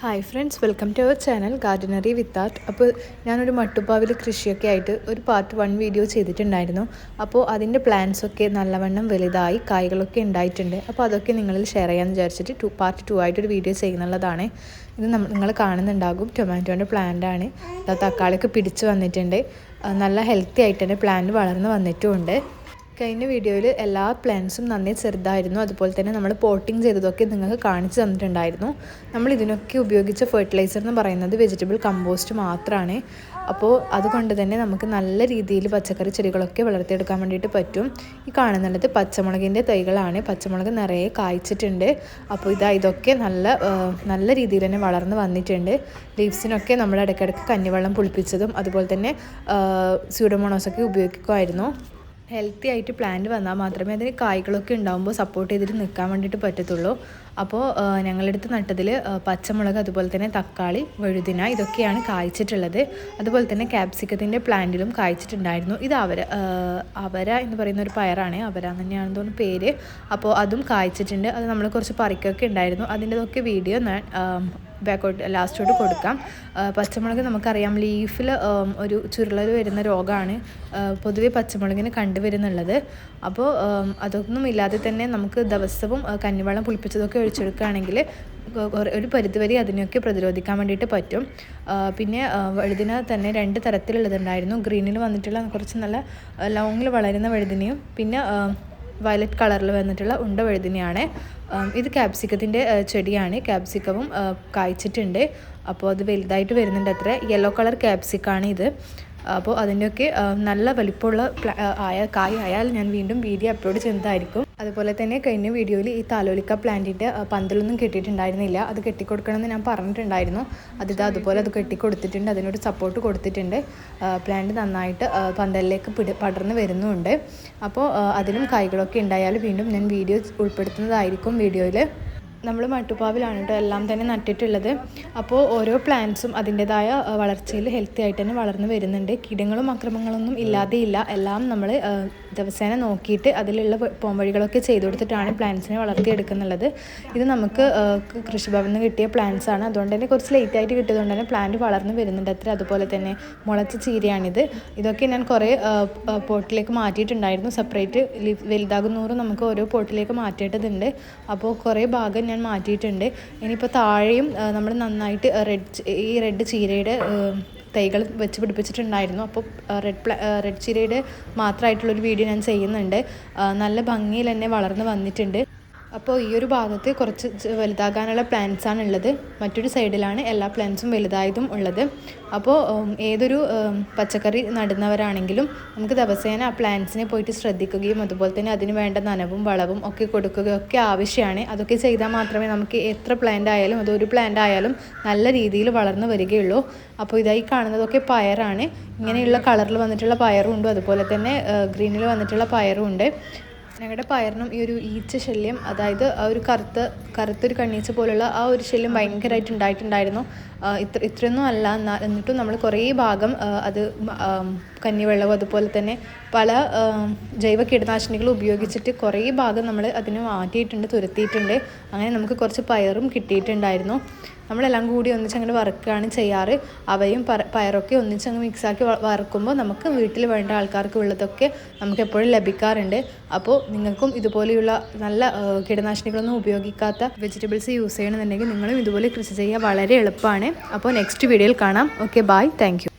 Hi friends welcome to our channel gardenery with art അപ്പോൾ ഞാനൊരു മട്ടുപ്പാവിൽ കൃഷിയൊക്കെ ആയിട്ട് ഒരു പാർട്ട് വൺ വീഡിയോ ചെയ്തിട്ടുണ്ടായിരുന്നു. അപ്പോൾ അതിന്റെ പ്ലാന്റ്സൊക്കെ നല്ലവണ്ണം വലുതായി കായ്കളൊക്കെ ഉണ്ടായിട്ടുണ്ട്. അപ്പോൾ അതൊക്കെ നിങ്ങളിൽ ഷെയർ ചെയ്യാമെന്ന് വിചാരിച്ചിട്ട് ടു പാർട്ട് ടു ആയിട്ടൊരു വീഡിയോ ചെയ്യുന്നുള്ളതാണ്. ഇത് നിങ്ങൾ കാണുന്നുണ്ടാകും. ടൊമാറ്റോന്റെ പ്ലാന്റാണ് തക്കാളിയൊക്കെ പിടിച്ച് വന്നിട്ടുണ്ട്. നല്ല ഹെൽത്തി ആയിട്ട് തന്നെ പ്ലാന്റ് വളർന്ന് വന്നിട്ടുമുണ്ട്. കഴിഞ്ഞ വീഡിയോയിൽ എല്ലാ പ്ലാന്റ്സും നന്നേ ചെറുതായിരുന്നു. അതുപോലെ തന്നെ നമ്മൾ പോട്ടിങ് ചെയ്തതൊക്കെ നിങ്ങൾക്ക് കാണിച്ചു തന്നിട്ടുണ്ടായിരുന്നു. നമ്മൾ ഇതിനൊക്കെ ഉപയോഗിച്ച ഫെർട്ടിലൈസർ എന്ന് പറയുന്നത് വെജിറ്റബിൾ കമ്പോസ്റ്റ് മാത്രമാണ് അപ്പോൾ അതുകൊണ്ട് തന്നെ നമുക്ക് നല്ല രീതിയിൽ പച്ചക്കറി ചെടികളൊക്കെ വളർത്തിയെടുക്കാൻ വേണ്ടിയിട്ട് പറ്റും. ഈ കാണുന്നുള്ളത് പച്ചമുളകിന്റെ തൈകളാണ്. പച്ചമുളക് നിറയെ കായ്ച്ചിട്ടുണ്ട്. അപ്പോൾ ഇതാ ഇതൊക്കെ നല്ല നല്ല രീതിയിൽ തന്നെ വളർന്ന് വന്നിട്ടുണ്ട്. ലീവ്സിനൊക്കെ നമ്മൾ ഇടയ്ക്കിടയ്ക്ക് കഞ്ഞിവെള്ളം പുളിപ്പിച്ചതും അതുപോലെ തന്നെ സ്യൂഡോമോണോസൊക്കെ ഉപയോഗിക്കുമായിരുന്നു ഹെൽത്തി ആയിട്ട് പ്ലാന്റ് വന്നാൽ മാത്രമേ അതിന് കായ്കളൊക്കെ ഉണ്ടാകുമ്പോൾ സപ്പോർട്ട് ചെയ്തിട്ട് നിൽക്കാൻ വേണ്ടിയിട്ട് പറ്റത്തുള്ളൂ. അപ്പോൾ ഞങ്ങളെടുത്ത് നട്ടതിൽ പച്ചമുളക് അതുപോലെ തന്നെ തക്കാളി വഴുതിന ഇതൊക്കെയാണ് കായ്ച്ചിട്ടുള്ളത്. അതുപോലെ തന്നെ ക്യാപ്സിക്കത്തിന്റെ പ്ലാന്റിലും കായ്ച്ചിട്ടുണ്ടായിരുന്നു. ഇത് അവര അവര എന്ന് പറയുന്ന ഒരു പയറാണ്. അവര എന്ന് തന്നെയാണെന്ന് തോന്നുന്നു പേര്. അപ്പോൾ അതും കായ്ച്ചിട്ടുണ്ട്. അത് നമ്മൾ കുറച്ച് പറിക്കൊക്കെ ഉണ്ടായിരുന്നു. അതിന്റെതൊക്കെ വീഡിയോ ഞാൻ ബാക്കോട്ട് ലാസ്റ്റോട്ട് കൊടുക്കാം. പച്ചമുളക് നമുക്കറിയാം ലീഫിൽ ഒരു ചുരുളൽ വരുന്ന രോഗമാണ് പൊതുവേ പച്ചമുളകിന് കണ്ടുവരുന്നുള്ളത്. അപ്പോൾ അതൊന്നും ഇല്ലാതെ തന്നെ നമുക്ക് ദിവസവും കഞ്ഞിവെള്ളം പുളിപ്പിച്ചതൊക്കെ ഒഴിച്ചെടുക്കുകയാണെങ്കിൽ ഒരു പരിധിവരെ അതിനെയൊക്കെ പ്രതിരോധിക്കാൻ വേണ്ടിയിട്ട് പറ്റും. പിന്നെ വഴുതിന തന്നെ രണ്ട് തരത്തിലുള്ളതുണ്ടായിരുന്നു. ഗ്രീനിൽ വന്നിട്ടുള്ള കുറച്ച് നല്ല ലോങ്ങിൽ വളരുന്ന വഴുതിനയും പിന്നെ വയലറ്റ് കളറിൽ വന്നിട്ടുള്ള ഉണ്ട വഴുതിനെയാണ് ഇത് ക്യാപ്സിക്കത്തിന്റെ ചെടിയാണ്. ക്യാപ്സിക്കവും കായ്ച്ചിട്ടുണ്ട്. അപ്പോൾ അത് വലുതായിട്ട് വരുന്നുണ്ട് അത്ര. യെല്ലോ കളർ ക്യാപ്സിക്കാണ് ഇത്. അപ്പോൾ അതിന്റെയൊക്കെ നല്ല വലിപ്പമുള്ള ആയ കായ് ആയാൽ ഞാൻ വീണ്ടും വീഡിയോ അപ്ലോഡ് ചെയ്യുന്നതായിരിക്കും. അതുപോലെ തന്നെ കഴിഞ്ഞ വീഡിയോയിൽ ഈ താലോലിക്ക പ്ലാന്റിന്റെ പന്തലൊന്നും കെട്ടിയിട്ടുണ്ടായിരുന്നില്ല. അത് കെട്ടിക്കൊടുക്കണമെന്ന് ഞാൻ പറഞ്ഞിട്ടുണ്ടായിരുന്നു. അതിത് അതുപോലെ അത് കെട്ടിക്കൊടുത്തിട്ടുണ്ട്. അതിനൊരു സപ്പോർട്ട് കൊടുത്തിട്ടുണ്ട്. പ്ലാന്റ് നന്നായിട്ട് പന്തലിലേക്ക് പിടി പടർന്ന് വരുന്നുമുണ്ട് അപ്പോൾ അതിനും കായ്കളൊക്കെ ഉണ്ടായാൽ വീണ്ടും ഞാൻ വീഡിയോ ഉൾപ്പെടുത്തുന്നതായിരിക്കും വീഡിയോയിൽ. നമ്മൾ മട്ടുപ്പാവിലാണ് കേട്ടോ എല്ലാം തന്നെ നട്ടിട്ടുള്ളത്. അപ്പോൾ ഓരോ പ്ലാന്റ്സും അതിന്റെതായ വളർച്ചയിൽ ഹെൽത്തി ആയിട്ട് തന്നെ വളർന്നു വരുന്നുണ്ട്. കീടങ്ങളും അക്രമങ്ങളൊന്നും ഇല്ലാതെയില്ല. എല്ലാം നമ്മൾ ദിവസേന നോക്കിയിട്ട് അതിലുള്ള പോംവഴികളൊക്കെ ചെയ്തു കൊടുത്തിട്ടാണ് പ്ലാന്റ്സിനെ വളർത്തിയെടുക്കുന്നുള്ളത്. ഇത് നമുക്ക് കൃഷിഭവനിൽ നിന്ന് കിട്ടിയ പ്ലാന്റ്സ് ആണ്. അതുകൊണ്ട് തന്നെ കുറച്ച് ലേറ്റ് ആയിട്ട് കിട്ടിയതുകൊണ്ട് തന്നെ പ്ലാന്റ് വളർന്നു വരുന്നുണ്ട് അത്ര. അതുപോലെ തന്നെ മുളച്ച ചീരയാണിത്. ഇതൊക്കെ ഞാൻ കുറേ പോട്ടിലേക്ക് മാറ്റിയിട്ടുണ്ടായിരുന്നു. സെപ്പറേറ്റ് വലുതാകുന്നോറും നമുക്ക് ഓരോ പോട്ടിലേക്ക് മാറ്റേണ്ടതുണ്ട്. അപ്പോൾ കുറേ ഭാഗം ഞാൻ മാറ്റിയിട്ടുണ്ട്. ഇനിയിപ്പോൾ താഴെയും നമ്മൾ നന്നായിട്ട് റെഡ് ഈ റെഡ് ചീരയുടെ തൈകൾ വെച്ച് പിടിപ്പിച്ചിട്ടുണ്ടായിരുന്നു. അപ്പോൾ റെഡ് പ്ല റെഡ് ചീരയുടെ മാത്രമായിട്ടുള്ളൊരു വീഡിയോ ഞാൻ ചെയ്യുന്നുണ്ട്. നല്ല ഭംഗിയിൽ തന്നെ വളർന്ന് വന്നിട്ടുണ്ട്. അപ്പോൾ ഈ ഒരു ഭാഗത്ത് കുറച്ച് വലുതാകാനുള്ള ആണ് ഉള്ളത്. മറ്റൊരു സൈഡിലാണ് എല്ലാ പ്ലാന്റ്സും വലുതായതും ഉള്ളത്. അപ്പോൾ ഏതൊരു പച്ചക്കറി നടുന്നവരാണെങ്കിലും നമുക്ക് ദിവസേന ആ പ്ലാന്റ്സിനെ പോയിട്ട് ശ്രദ്ധിക്കുകയും അതുപോലെ തന്നെ അതിന് വേണ്ട നനവും വളവും ഒക്കെ കൊടുക്കുകയും ഒക്കെ ആവശ്യമാണ് അതൊക്കെ ചെയ്താൽ മാത്രമേ നമുക്ക് എത്ര പ്ലാന്റ് ആയാലും അതൊരു പ്ലാന്റ് ആയാലും നല്ല രീതിയിൽ വളർന്നു വരികയുള്ളൂ. അപ്പോൾ ഇതായി കാണുന്നതൊക്കെ പയറാണ്. ഇങ്ങനെയുള്ള കളറിൽ വന്നിട്ടുള്ള പയറും ഉണ്ട്. അതുപോലെ തന്നെ ഗ്രീനിൽ വന്നിട്ടുള്ള പയറും ഉണ്ട്. ഞങ്ങളുടെ പയറിനും ഈ ഒരു ഈച്ച ശല്യം അതായത് ആ ഒരു കറുത്ത കറുത്തൊരു കണ്ണീച്ച പോലുള്ള ആ ഒരു ശല്യം ഭയങ്കരമായിട്ട് ഉണ്ടായിട്ടുണ്ടായിരുന്നു. ഇത്ര ഇത്രയൊന്നും അല്ല എന്നാൽ എന്നിട്ടും നമ്മൾ കുറേ ഭാഗം അത് കഞ്ഞിവെള്ളവും അതുപോലെ തന്നെ പല ജൈവ കീടനാശിനികൾ ഉപയോഗിച്ചിട്ട് കുറേ ഭാഗം നമ്മൾ അതിന് മാറ്റിയിട്ടുണ്ട് തുരത്തിയിട്ടുണ്ട്. അങ്ങനെ നമുക്ക് കുറച്ച് പയറും കിട്ടിയിട്ടുണ്ടായിരുന്നു. നമ്മളെല്ലാം കൂടി ഒന്നിച്ച് അങ്ങനെ വറുക്കുകയാണ് ചെയ്യാറ്. അവയും പയറൊക്കെ ഒന്നിച്ചങ്ങ് മിക്സാക്കി വ- വറുക്കുമ്പോൾ നമുക്ക് വീട്ടിൽ വേണ്ട ആൾക്കാർക്ക് ഉള്ളതൊക്കെ നമുക്ക് എപ്പോഴും ലഭിക്കാറുണ്ട്. അപ്പോൾ നിങ്ങൾക്കും ഇതുപോലെയുള്ള നല്ല കീടനാശിനികളൊന്നും ഉപയോഗിക്കാത്ത വെജിറ്റബിൾസ് യൂസ് ചെയ്യണമെന്നുണ്ടെങ്കിൽ നിങ്ങളും ഇതുപോലെ കൃഷി ചെയ്യുക വളരെ എളുപ്പമാണ്. അപ്പോൾ നെക്സ്റ്റ് വീഡിയോയിൽ കാണാം. Okay bye thank